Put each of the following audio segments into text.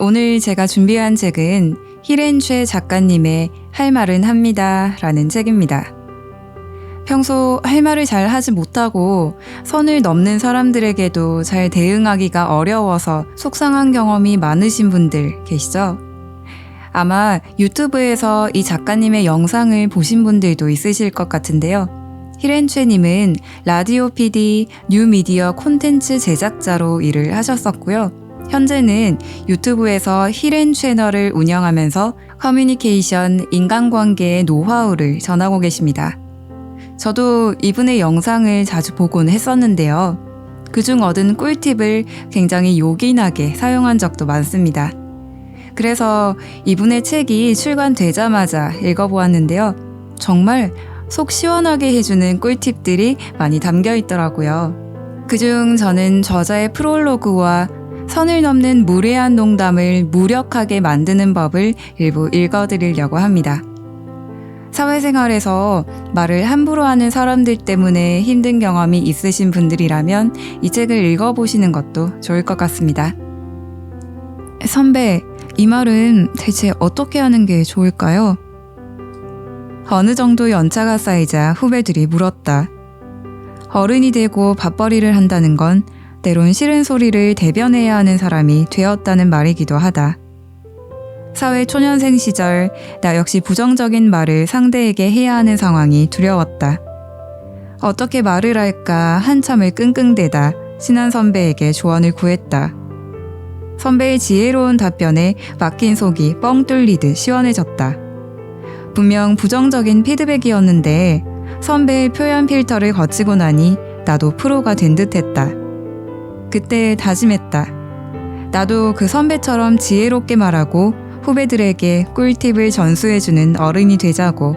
오늘 제가 준비한 책은 히렌쉐 작가님의 할 말은 합니다 라는 책입니다. 평소 할 말을 잘 하지 못하고 선을 넘는 사람들에게도 잘 대응하기가 어려워서 속상한 경험이 많으신 분들 계시죠? 아마 유튜브에서 이 작가님의 영상을 보신 분들도 있으실 것 같은데요. 히렌쉐님은 라디오 PD, 뉴미디어 콘텐츠 제작자로 일을 하셨었고요. 현재는 유튜브에서 히렌 채널을 운영하면서 커뮤니케이션, 인간관계의 노하우를 전하고 계십니다. 저도 이분의 영상을 자주 보곤 했었는데요. 그중 얻은 꿀팁을 굉장히 요긴하게 사용한 적도 많습니다. 그래서 이분의 책이 출간되자마자 읽어보았는데요. 정말 속 시원하게 해주는 꿀팁들이 많이 담겨 있더라고요. 그중 저는 저자의 프롤로그와 선을 넘는 무례한 농담을 무력하게 만드는 법을 일부 읽어드리려고 합니다. 사회생활에서 말을 함부로 하는 사람들 때문에 힘든 경험이 있으신 분들이라면 이 책을 읽어보시는 것도 좋을 것 같습니다. 선배, 이 말은 대체 어떻게 하는 게 좋을까요? 어느 정도 연차가 쌓이자 후배들이 물었다. 어른이 되고 밥벌이를 한다는 건 때론 싫은 소리를 대변해야 하는 사람이 되었다는 말이기도 하다. 사회 초년생 시절 나 역시 부정적인 말을 상대에게 해야 하는 상황이 두려웠다. 어떻게 말을 할까 한참을 끙끙대다 친한 선배에게 조언을 구했다. 선배의 지혜로운 답변에 막힌 속이 뻥 뚫리듯 시원해졌다. 분명 부정적인 피드백이었는데 선배의 표현 필터를 거치고 나니 나도 프로가 된 듯했다. 그때 다짐했다. 나도 그 선배처럼 지혜롭게 말하고 후배들에게 꿀팁을 전수해주는 어른이 되자고.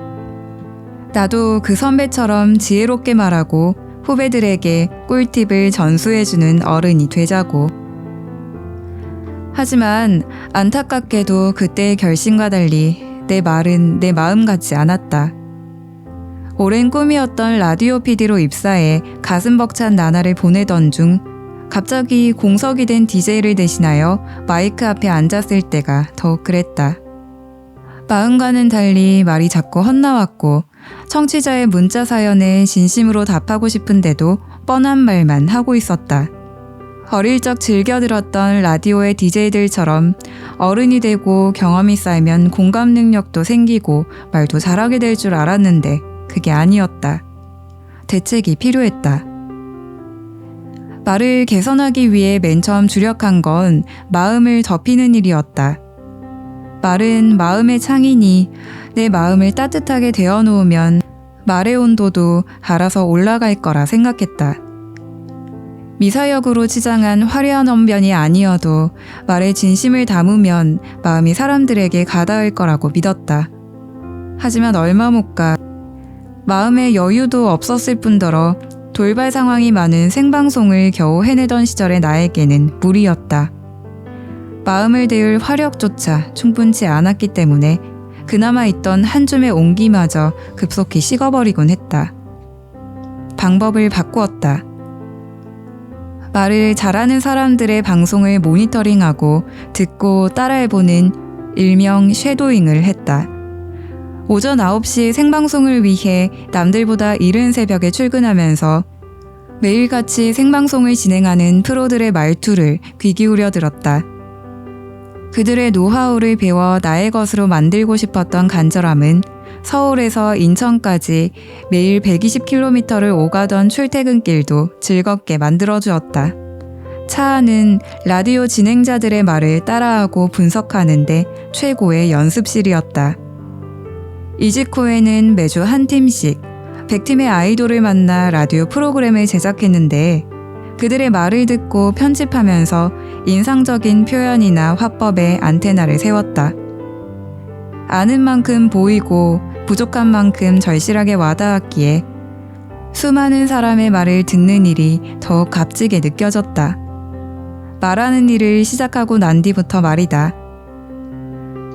나도 그 선배처럼 지혜롭게 말하고 후배들에게 꿀팁을 전수해주는 어른이 되자고. 하지만 안타깝게도 그때의 결심과 달리 내 말은 내 마음 같지 않았다. 오랜 꿈이었던 라디오 PD로 입사해 가슴 벅찬 나날을 보내던 중 갑자기 공석이 된 DJ를 대신하여 마이크 앞에 앉았을 때가 더욱 그랬다. 마음과는 달리 말이 자꾸 헛나왔고 청취자의 문자 사연에 진심으로 답하고 싶은데도 뻔한 말만 하고 있었다. 어릴 적 즐겨 들었던 라디오의 DJ들처럼 어른이 되고 경험이 쌓이면 공감 능력도 생기고 말도 잘하게 될 줄 알았는데 그게 아니었다. 대책이 필요했다. 말을 개선하기 위해 맨 처음 주력한 건 마음을 덮이는 일이었다. 말은 마음의 창이니 내 마음을 따뜻하게 데워 놓으면 말의 온도도 알아서 올라갈 거라 생각했다. 미사역으로 치장한 화려한 언변이 아니어도 말에 진심을 담으면 마음이 사람들에게 가닿을 거라고 믿었다. 하지만 얼마 못 가 마음의 여유도 없었을 뿐더러 돌발 상황이 많은 생방송을 겨우 해내던 시절의 나에게는 무리였다. 마음을 데울 화력조차 충분치 않았기 때문에 그나마 있던 한 줌의 온기마저 급속히 식어버리곤 했다. 방법을 바꾸었다. 말을 잘하는 사람들의 방송을 모니터링하고 듣고 따라해보는 일명 쉐도잉을 했다. 오전 9시 생방송을 위해 남들보다 이른 새벽에 출근하면서 매일같이 생방송을 진행하는 프로들의 말투를 귀 기울여 들었다. 그들의 노하우를 배워 나의 것으로 만들고 싶었던 간절함은 서울에서 인천까지 매일 120km를 오가던 출퇴근길도 즐겁게 만들어주었다. 차 안은 라디오 진행자들의 말을 따라하고 분석하는데 최고의 연습실이었다. 이직 후에는 매주 한 팀씩 100팀의 아이돌을 만나 라디오 프로그램을 제작했는데 그들의 말을 듣고 편집하면서 인상적인 표현이나 화법에 안테나를 세웠다. 아는 만큼 보이고 부족한 만큼 절실하게 와닿았기에 수많은 사람의 말을 듣는 일이 더욱 값지게 느껴졌다. 말하는 일을 시작하고 난 뒤부터 말이다.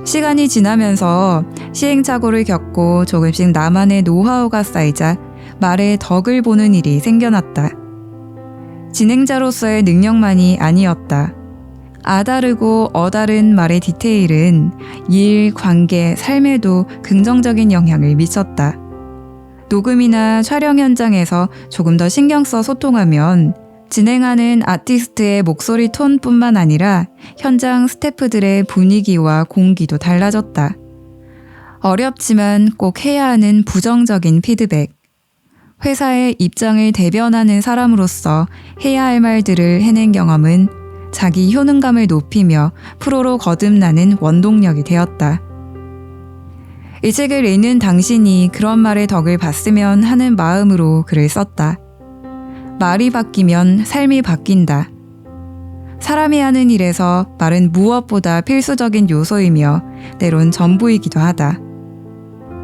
시간이 지나면서 시행착오를 겪고 조금씩 나만의 노하우가 쌓이자 말에 덕을 보는 일이 생겨났다. 진행자로서의 능력만이 아니었다. 아다르고 어다른 말의 디테일은 일, 관계, 삶에도 긍정적인 영향을 미쳤다. 녹음이나 촬영 현장에서 조금 더 신경 써 소통하면 진행하는 아티스트의 목소리 톤뿐만 아니라 현장 스태프들의 분위기와 공기도 달라졌다. 어렵지만 꼭 해야 하는 부정적인 피드백. 회사의 입장을 대변하는 사람으로서 해야 할 말들을 해낸 경험은 자기 효능감을 높이며 프로로 거듭나는 원동력이 되었다. 이 책을 읽는 당신이 그런 말의 덕을 봤으면 하는 마음으로 글을 썼다. 말이 바뀌면 삶이 바뀐다. 사람이 하는 일에서 말은 무엇보다 필수적인 요소이며 때론 전부이기도 하다.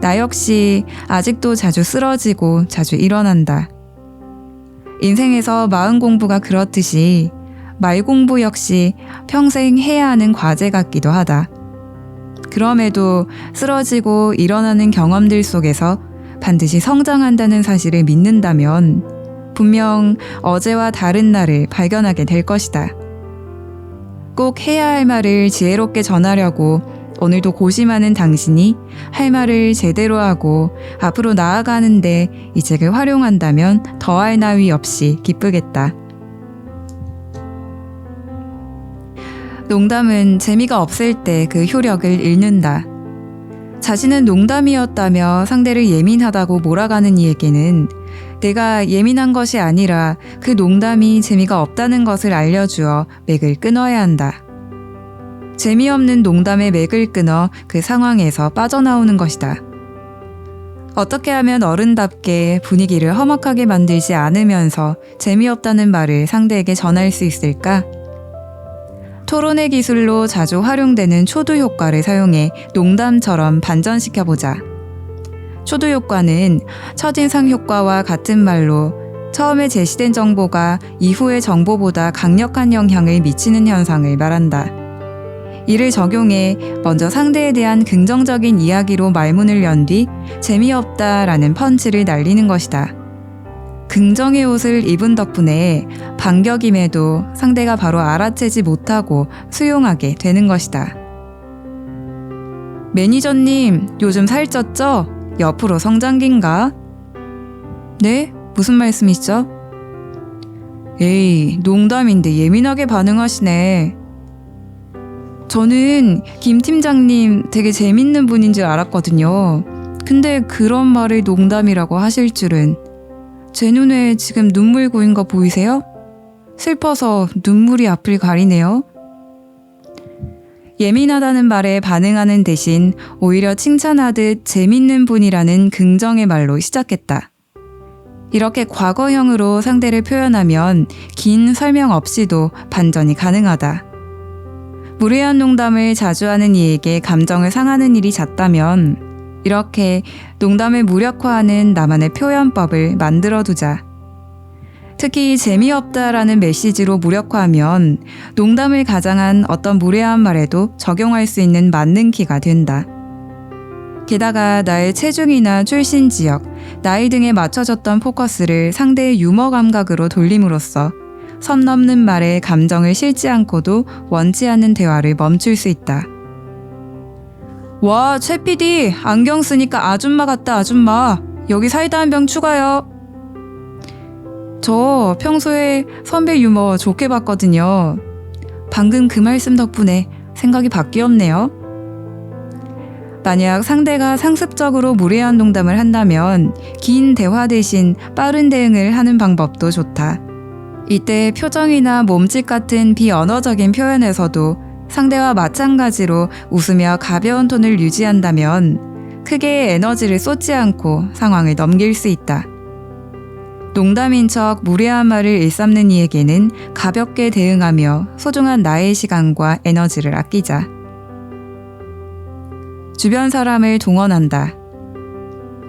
나 역시 아직도 자주 쓰러지고 자주 일어난다. 인생에서 마음 공부가 그렇듯이 말 공부 역시 평생 해야 하는 과제 같기도 하다. 그럼에도 쓰러지고 일어나는 경험들 속에서 반드시 성장한다는 사실을 믿는다면 분명 어제와 다른 나를 발견하게 될 것이다. 꼭 해야 할 말을 지혜롭게 전하려고 오늘도 고심하는 당신이 할 말을 제대로 하고 앞으로 나아가는데 이 책을 활용한다면 더할 나위 없이 기쁘겠다. 농담은 재미가 없을 때 그 효력을 잃는다. 자신은 농담이었다며 상대를 예민하다고 몰아가는 이에게는 내가 예민한 것이 아니라 그 농담이 재미가 없다는 것을 알려주어 맥을 끊어야 한다. 재미없는 농담의 맥을 끊어 그 상황에서 빠져나오는 것이다. 어떻게 하면 어른답게 분위기를 험악하게 만들지 않으면서 재미없다는 말을 상대에게 전할 수 있을까? 토론의 기술로 자주 활용되는 초두 효과를 사용해 농담처럼 반전시켜보자. 초두 효과는 첫인상 효과와 같은 말로 처음에 제시된 정보가 이후의 정보보다 강력한 영향을 미치는 현상을 말한다. 이를 적용해 먼저 상대에 대한 긍정적인 이야기로 말문을 연 뒤 재미없다 라는 펀치를 날리는 것이다. 긍정의 옷을 입은 덕분에 반격임에도 상대가 바로 알아채지 못하고 수용하게 되는 것이다. 매니저님, 요즘 살쪘죠? 옆으로 성장기인가? 네? 무슨 말씀이시죠? 에이, 농담인데 예민하게 반응하시네. 저는 김 팀장님 되게 재밌는 분인 줄 알았거든요. 근데 그런 말을 농담이라고 하실 줄은. 제 눈에 지금 눈물 고인 거 보이세요? 슬퍼서 눈물이 앞을 가리네요. 예민하다는 말에 반응하는 대신 오히려 칭찬하듯 재밌는 분이라는 긍정의 말로 시작했다. 이렇게 과거형으로 상대를 표현하면 긴 설명 없이도 반전이 가능하다. 무례한 농담을 자주 하는 이에게 감정을 상하는 일이 잦다면 이렇게 농담을 무력화하는 나만의 표현법을 만들어 두자. 특히 재미없다라는 메시지로 무력화하면 농담을 가장한 어떤 무례한 말에도 적용할 수 있는 맞는 키가 된다. 게다가 나의 체중이나 출신 지역, 나이 등에 맞춰졌던 포커스를 상대의 유머 감각으로 돌림으로써 선 넘는 말에 감정을 실지 않고도 원치 않는 대화를 멈출 수 있다. 와, 최 PD, 안경 쓰니까 아줌마 같다, 아줌마. 여기 사이다 한 병 추가요. 저 평소에 선배 유머 좋게 봤거든요. 방금 그 말씀 덕분에 생각이 바뀌었네요. 만약 상대가 상습적으로 무례한 농담을 한다면 긴 대화 대신 빠른 대응을 하는 방법도 좋다. 이때 표정이나 몸짓 같은 비언어적인 표현에서도 상대와 마찬가지로 웃으며 가벼운 톤을 유지한다면 크게 에너지를 쏟지 않고 상황을 넘길 수 있다. 농담인 척 무례한 말을 일삼는 이에게는 가볍게 대응하며 소중한 나의 시간과 에너지를 아끼자. 주변 사람을 동원한다.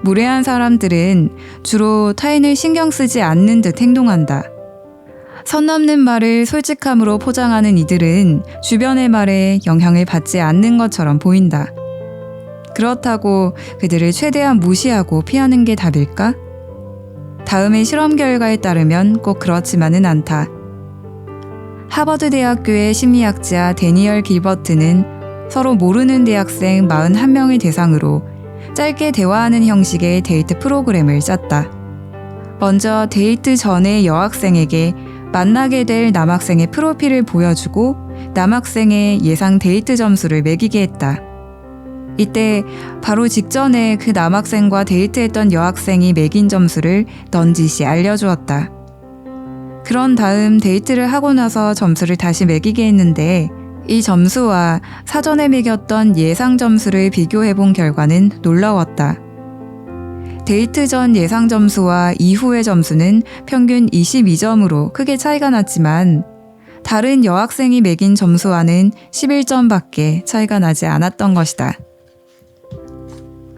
무례한 사람들은 주로 타인을 신경 쓰지 않는 듯 행동한다. 선 넘는 말을 솔직함으로 포장하는 이들은 주변의 말에 영향을 받지 않는 것처럼 보인다. 그렇다고 그들을 최대한 무시하고 피하는 게 답일까? 다음의 실험 결과에 따르면 꼭 그렇지만은 않다. 하버드 대학교의 심리학자 데니얼 길버트는 서로 모르는 대학생 41명을 대상으로 짧게 대화하는 형식의 데이트 프로그램을 짰다. 먼저 데이트 전에 여학생에게 만나게 될 남학생의 프로필을 보여주고 남학생의 예상 데이트 점수를 매기게 했다. 이때 바로 직전에 그 남학생과 데이트했던 여학생이 매긴 점수를 넌지시 알려주었다. 그런 다음 데이트를 하고 나서 점수를 다시 매기게 했는데 이 점수와 사전에 매겼던 예상 점수를 비교해 본 결과는 놀라웠다. 데이트 전 예상 점수와 이후의 점수는 평균 22점으로 크게 차이가 났지만 다른 여학생이 매긴 점수와는 11점밖에 차이가 나지 않았던 것이다.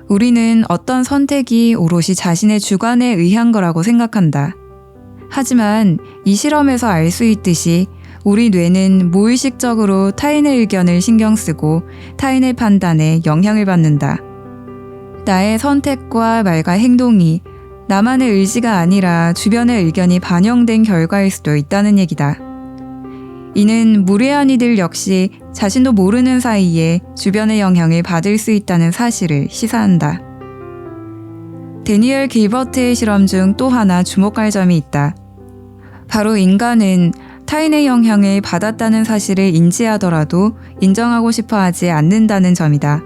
우리는 어떤 선택이 오롯이 자신의 주관에 의한 거라고 생각한다. 하지만 이 실험에서 알 수 있듯이 우리 뇌는 무의식적으로 타인의 의견을 신경 쓰고 타인의 판단에 영향을 받는다. 나의 선택과 말과 행동이 나만의 의지가 아니라 주변의 의견이 반영된 결과일 수도 있다는 얘기다. 이는 무례한 이들 역시 자신도 모르는 사이에 주변의 영향을 받을 수 있다는 사실을 시사한다. 데니얼 길버트의 실험 중 또 하나 주목할 점이 있다. 바로 인간은 타인의 영향을 받았다는 사실을 인지하더라도 인정하고 싶어 하지 않는다는 점이다.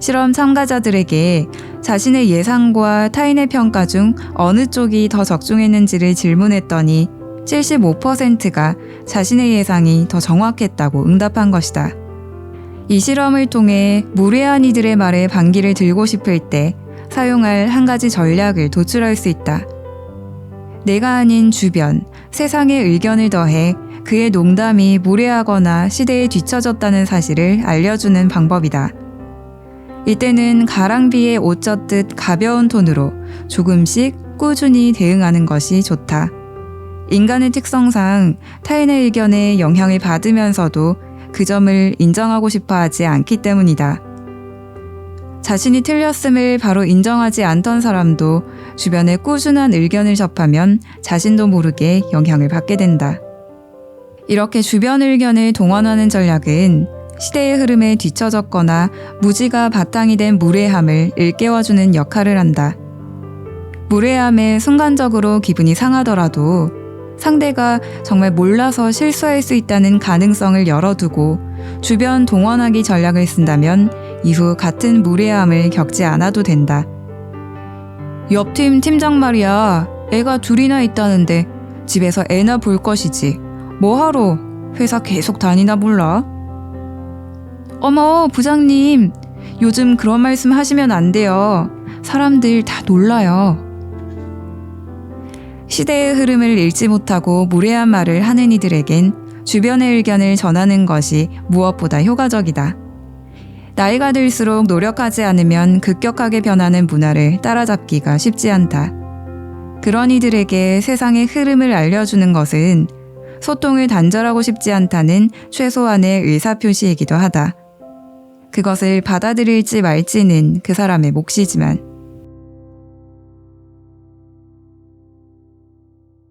실험 참가자들에게 자신의 예상과 타인의 평가 중 어느 쪽이 더 적중했는지를 질문했더니 75%가 자신의 예상이 더 정확했다고 응답한 것이다. 이 실험을 통해 무례한 이들의 말에 반기를 들고 싶을 때 사용할 한 가지 전략을 도출할 수 있다. 내가 아닌 주변, 세상의 의견을 더해 그의 농담이 무례하거나 시대에 뒤처졌다는 사실을 알려주는 방법이다. 이때는 가랑비에 옷 젖듯 가벼운 톤으로 조금씩 꾸준히 대응하는 것이 좋다. 인간의 특성상 타인의 의견에 영향을 받으면서도 그 점을 인정하고 싶어 하지 않기 때문이다. 자신이 틀렸음을 바로 인정하지 않던 사람도 주변에 꾸준한 의견을 접하면 자신도 모르게 영향을 받게 된다. 이렇게 주변 의견을 동원하는 전략은 시대의 흐름에 뒤처졌거나 무지가 바탕이 된 무례함을 일깨워주는 역할을 한다. 무례함에 순간적으로 기분이 상하더라도 상대가 정말 몰라서 실수할 수 있다는 가능성을 열어두고 주변 동원하기 전략을 쓴다면 이후 같은 무례함을 겪지 않아도 된다. 옆팀 팀장 말이야. 애가 둘이나 있다는데 집에서 애나 볼 것이지. 뭐하러 회사 계속 다니나 몰라? 어머, 부장님. 요즘 그런 말씀 하시면 안 돼요. 사람들 다 놀라요. 시대의 흐름을 읽지 못하고 무례한 말을 하는 이들에겐 주변의 의견을 전하는 것이 무엇보다 효과적이다. 나이가 들수록 노력하지 않으면 급격하게 변하는 문화를 따라잡기가 쉽지 않다. 그런 이들에게 세상의 흐름을 알려주는 것은 소통을 단절하고 싶지 않다는 최소한의 의사표시이기도 하다. 그것을 받아들일지 말지는 그 사람의 몫이지만